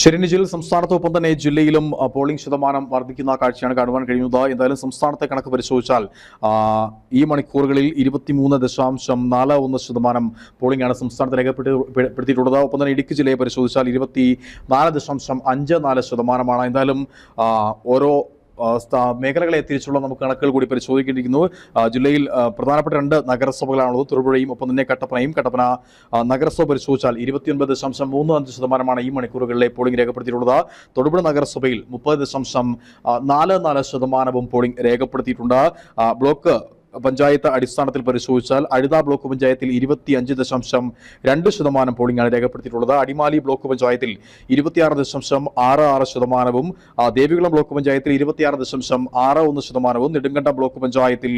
ശരിനിജിൽ സംസ്ഥാനത്തൊപ്പം തന്നെ ജില്ലയിലും പോളിംഗ് ശതമാനം വർദ്ധിക്കുന്ന കാഴ്ചയാണ് കാണുവാൻ കഴിയുന്നത്. എന്തായാലും സംസ്ഥാനത്തെ കണക്ക് പരിശോധിച്ചാൽ ഈ മണിക്കൂറുകളിൽ ഇരുപത്തിമൂന്ന് ദശാംശം നാല് ഒന്ന് ശതമാനം പോളിംഗാണ് സംസ്ഥാനത്ത് രേഖപ്പെടുത്തിയിട്ടുള്ളത് ഒപ്പം തന്നെ ഇടുക്കി ജില്ലയെ പരിശോധിച്ചാൽ ഇരുപത്തി നാല് ദശാംശം അഞ്ച് നാല് ശതമാനമാണ്. എന്തായാലും ഓരോ മേഖലകളെ തിരിച്ചുള്ള നമുക്ക് കണക്കുകൾ കൂടി പരിശോധിക്കേണ്ടിയിരിക്കുന്നു. ജില്ലയിൽ പ്രധാനപ്പെട്ട രണ്ട് നഗരസഭകളാണുള്ളത്. തൊടുപുഴയും ഒപ്പം തന്നെ കട്ടപ്പനയും. കട്ടപ്പന നഗരസഭ പരിശോധിച്ചാൽ ഇരുപത്തിയൊൻപത് ദശാംശം മൂന്ന് അഞ്ച് ശതമാനമാണ് ഈ മണിക്കൂറുകളിലെ പോളിംഗ് രേഖപ്പെടുത്തിയിട്ടുള്ളത്. തൊടുപുഴ നഗരസഭയിൽ മുപ്പത് ദശാംശം നാല് നാല് ശതമാനവും പോളിംഗ് രേഖപ്പെടുത്തിയിട്ടുണ്ട്. ബ്ലോക്ക് പഞ്ചായത്ത് അടിസ്ഥാനത്തിൽ പരിശോധിച്ചാൽ അഴുത ബ്ലോക്ക് പഞ്ചായത്തിൽ ഇരുപത്തി അഞ്ച് ദശാംശം രണ്ട് ശതമാനം പോളിംഗാണ് രേഖപ്പെടുത്തിയിട്ടുള്ളത്. അടിമാലി ബ്ലോക്ക് പഞ്ചായത്തിൽ ഇരുപത്തിയാറ് ദശാംശം ആറ് ആറ് ശതമാനവും ദേവികുളം ബ്ലോക്ക് പഞ്ചായത്തിൽ ഇരുപത്തിയാറ് ദശാംശം ആറ് ഒന്ന് ശതമാനവും നെടുങ്കണ്ടം ബ്ലോക്ക് പഞ്ചായത്തിൽ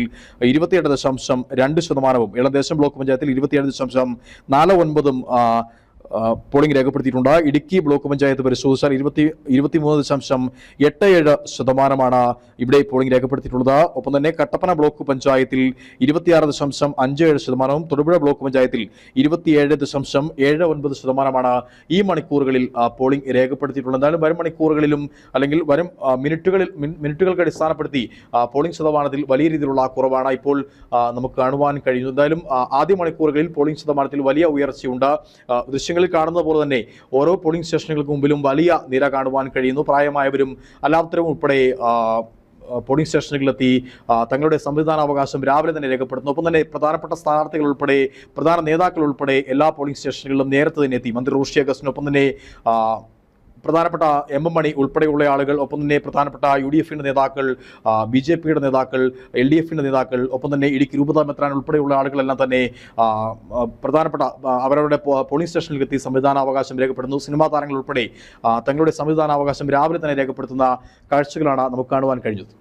ഇരുപത്തിയെട്ട് ദശാംശം രണ്ട് ശതമാനവും ഇളദേശം ബ്ലോക്ക് പഞ്ചായത്തിൽ ഇരുപത്തിയേഴ് ദശാംശം നാല് ഒൻപതും പോളിംഗ് രേഖപ്പെടുത്തിയിട്ടുണ്ട്. ഇടുക്കി ബ്ലോക്ക് പഞ്ചായത്ത് പരിശോധിച്ചാൽ ഇരുപത്തി ഇരുപത്തിമൂന്ന് ദശാംശം എട്ട് ഏഴ് ശതമാനമാണ് ഇവിടെ പോളിംഗ് രേഖപ്പെടുത്തിയിട്ടുള്ളത്. ഒപ്പം തന്നെ കട്ടപ്പന ബ്ലോക്ക് പഞ്ചായത്തിൽ ഇരുപത്തിയാറ് ദശാംശം അഞ്ച് ഏഴ് ശതമാനവും തൊടുപുഴ ബ്ലോക്ക് പഞ്ചായത്തിൽ ഇരുപത്തിയേഴ് ദശാംശം ഏഴ് ഒൻപത് ശതമാനമാണ് ഈ മണിക്കൂറുകളിൽ പോളിംഗ് രേഖപ്പെടുത്തിയിട്ടുള്ളത്. എന്തായാലും വരും മണിക്കൂറുകളിലും അല്ലെങ്കിൽ വരും മിനിറ്റുകളിൽ മിനിറ്റുകൾക്ക് അടിസ്ഥാനപ്പെടുത്തി പോളിംഗ് ശതമാനത്തിൽ വലിയ രീതിയിലുള്ള കുറവാണ് ഇപ്പോൾ നമുക്ക് കാണുവാൻ കഴിയുന്നത് എന്തായാലും ആദ്യ മണിക്കൂറുകളിൽ പോളിംഗ് ശതമാനത്തിൽ വലിയ ഉയർച്ചയുണ്ട്. ആ, ദൃശ്യങ്ങളിൽ കാണുന്ന പോലെ തന്നെ ഓരോ പോളിംഗ് സ്റ്റേഷനുകൾക്ക് മുമ്പിലും വലിയ നിര കാണുവാൻ കഴിയുന്നു. പ്രായമായവരും അല്ലാത്തവരും ഉൾപ്പെടെ പോളിംഗ് സ്റ്റേഷനുകളിലെത്തി തങ്ങളുടെ സംവിധാനാവകാശം രാവിലെ തന്നെ രേഖപ്പെടുത്തുന്നു. ഒപ്പം തന്നെ പ്രധാനപ്പെട്ട സ്ഥാനാർത്ഥികൾ ഉൾപ്പെടെ പ്രധാന നേതാക്കൾ ഉൾപ്പെടെ എല്ലാ പോളിംഗ് സ്റ്റേഷനുകളിലും നേരത്തെ തന്നെ എത്തി. മന്ത്രി റോഷി അഗസ്റ്റിനൊപ്പം തന്നെ പ്രധാനപ്പെട്ട എം എം മണി ഉൾപ്പെടെയുള്ള ആളുകൾ ഒപ്പം തന്നെ പ്രധാനപ്പെട്ട യു ഡി എഫിന്റെ നേതാക്കൾ ബി ജെ പിയുടെ നേതാക്കൾ എൽ ഡി എഫിന്റെ നേതാക്കൾ ഒപ്പം തന്നെ ഇടുക്കി രൂപതാ മെത്രാൻ ഉൾപ്പെടെയുള്ള ആളുകളെല്ലാം തന്നെ പ്രധാനപ്പെട്ട അവരവരുടെ പോളിംഗ് സ്റ്റേഷനിൽ എത്തി സംവിധാനാവകാശം രേഖപ്പെടുന്നു സിനിമാ താരങ്ങൾ ഉൾപ്പെടെ തങ്ങളുടെ സംവിധാനാവകാശം രാവിലെ തന്നെ രേഖപ്പെടുത്തുന്ന കാഴ്ചകളാണ് നമുക്ക് കാണുവാൻ കഴിഞ്ഞത്.